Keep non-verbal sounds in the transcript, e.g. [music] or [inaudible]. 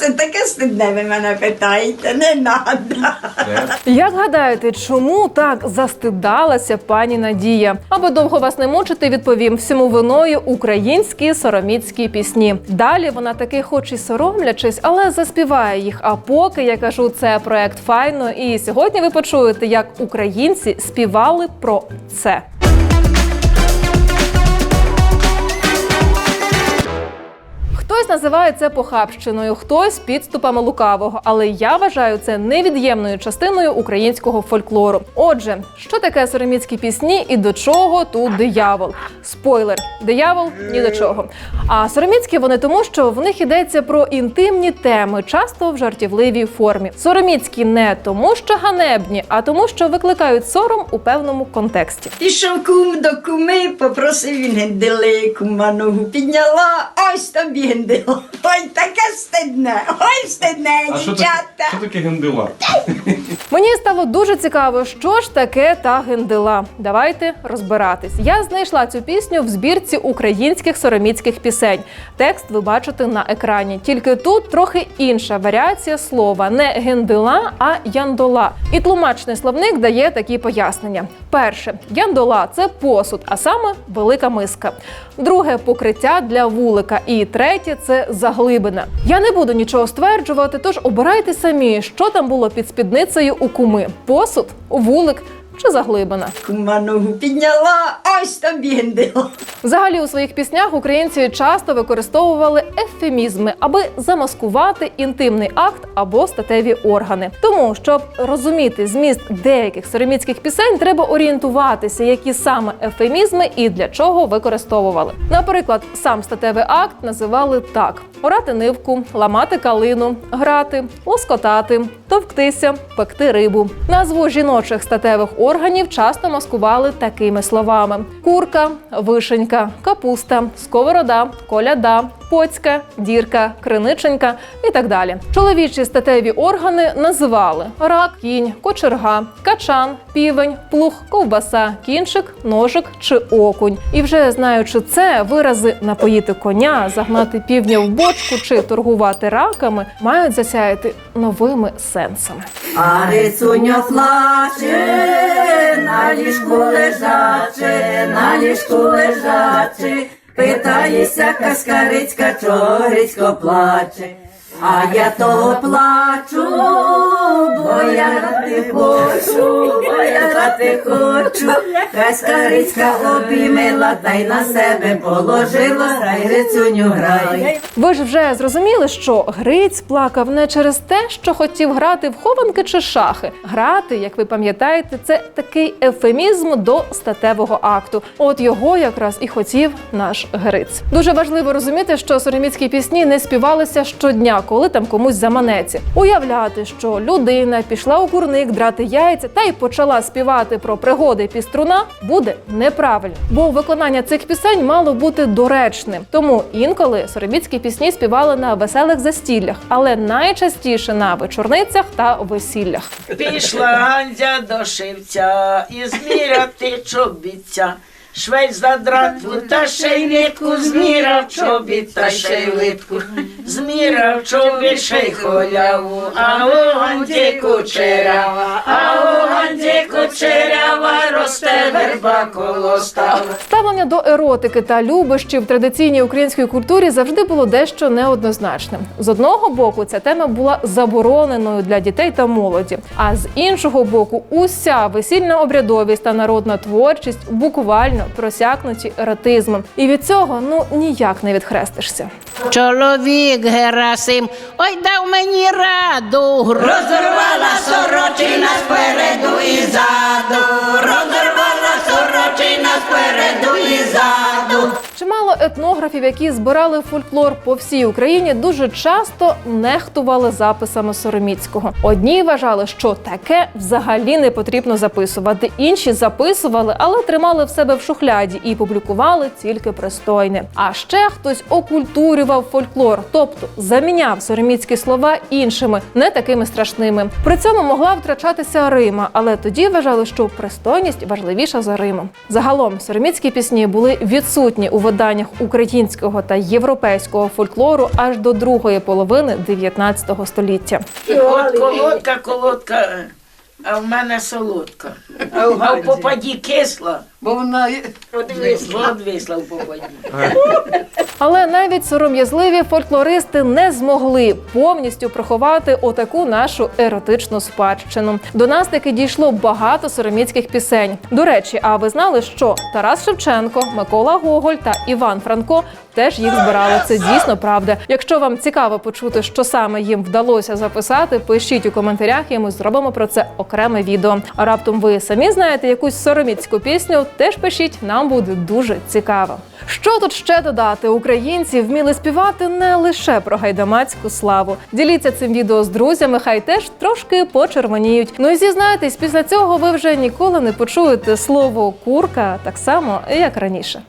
Це таке стидне, ви мене питаєте, не треба. Як гадаєте, чому так застидалася пані Надія? Аби довго вас не мучити, відповім всьому виною українські сороміцькі пісні. Далі вона таки, хоч і соромлячись, але заспіває їх. А поки я кажу, це проект файно. І сьогодні ви почуєте, як українці співали про це. Хтось називає це похабщиною, хтось підступами лукавого, але я вважаю це невід'ємною частиною українського фольклору. Отже, що таке сороміцькі пісні і до чого тут диявол? Спойлер: диявол ні до чого. А сороміцькі вони тому, що в них йдеться про інтимні теми, часто в жартівливій формі. Сороміцькі не тому, що ганебні, а тому, що викликають сором у певному контексті. Пішов кум до куми, попросив він гендели, кума ногу підняла, ось тобі гендело. Ой, таке стидне, ой, стидне, А що таке, дівчата. що таке гендила? [laughs] Мені стало дуже цікаво, що ж таке та гендила. Давайте розбиратись. Я знайшла цю пісню в збірці українських сороміцьких пісень. Текст ви бачите на екрані. Тільки тут трохи інша варіація слова не гендила, а яндола. І тлумачний словник дає такі пояснення: перше, яндола це посуд, а саме велика миска. Друге покриття для вулика. І третє це заглибина. Я не буду нічого стверджувати, тож обирайте самі, що там було під спідницею у куми: посуд, вулик чи заглибина. Кума ногу підняла, ось тобі гендело. Взагалі у своїх піснях українці часто використовували ефемізми, аби замаскувати інтимний акт або статеві органи. Тому, щоб розуміти зміст деяких сороміцьких пісень, треба орієнтуватися, які саме ефемізми і для чого використовували. Наприклад, сам статевий акт називали так: орати нивку, ламати калину, грати, лоскотати, товктися, пекти рибу. Назву жіночих статевих органів часто маскували такими словами: курка, вишенька, капуста, сковорода, коляда, поцька, дірка, криниченька і так далі. Чоловічі статеві органи називали рак, кінь, кочерга, качан, півень, плуг, ковбаса, кінчик, ножик чи окунь. І вже знаючи це, вирази напоїти коня, загнати півня в бочку чи торгувати раками мають засяяти новими сенсами. А рицуньо плаче, на ліжку лежачи, на ліжку лежачи, питається каскарицька, чого плаче. А я того плачу, бо я грати хочу, бо я грати хочу. Каскарицька обіймила, та й на себе положила, та й Грицуню грай. Ви ж вже зрозуміли, що Гриць плакав не через те, що хотів грати в хованки чи шахи. Грати, як ви пам'ятаєте, це такий ефемізм до статевого акту. От його якраз і хотів наш Гриць. Дуже важливо розуміти, що сороміцькі пісні не співалися щодня, коли там комусь заманеться. Уявляти, що людина пішла у курник драти яйця та й почала співати про пригоди піструна, буде неправильно, бо виконання цих пісень мало бути доречним. Тому інколи сороміцькі пісні співали на веселих застіллях, але найчастіше на вечорницях та весіллях. Пішла Ганзя до шивця і зміряти чобіця. Швець за та ще й нитку зміряв чобіт та ще й литку. Зміряв чобіт ще й холяву, а у Ганзі кучерява, а у Ганзі кучерява росте верба коло ставу. Ставлення до еротики та любощів в традиційній українській культурі завжди було дещо неоднозначним. З одного боку, ця тема була забороненою для дітей та молоді, а з іншого боку, уся весільна обрядовість та народна творчість буквально просякнуті еротизмом. І від цього ну ніяк не відхрестишся. Чоловік Герасим, ой дав мені раду. Розорвала сорочина спереду етнографів, які збирали фольклор по всій Україні, дуже часто нехтували записами Сороміцького. Одні вважали, що таке взагалі не потрібно записувати. Інші записували, але тримали в себе в шухляді і публікували тільки пристойне. А ще хтось окультурював фольклор, тобто заміняв сороміцькі слова іншими, не такими страшними. При цьому могла втрачатися Рима, але тоді вважали, що пристойність важливіша за Римом. Загалом сороміцькі пісні були відсутні у виданнях українського та європейського фольклору аж до другої половини 19 століття. От колодка, колодка, а в мене солодка. А в попаді кисла, Бо вона одвисла, одвисла в попаді. Але навіть сором'язливі фольклористи не змогли повністю приховати отаку нашу еротичну спадщину. До нас таки дійшло багато сороміцьких пісень. До речі, а ви знали, що Тарас Шевченко, Микола Гоголь та Іван Франко теж їх збирали. Це дійсно правда. Якщо вам цікаво почути, що саме їм вдалося записати, пишіть у коментарях, і ми зробимо про це окреме відео. А раптом ви самі знаєте якусь сороміцьку пісню, теж пишіть, нам буде дуже цікаво. Що тут ще додати? Українці вміли співати не лише про гайдамацьку славу. Діліться цим відео з друзями, хай теж трошки почервоніють. Ну і зізнайтесь, після цього ви вже ніколи не почуєте слово курка так само, як раніше.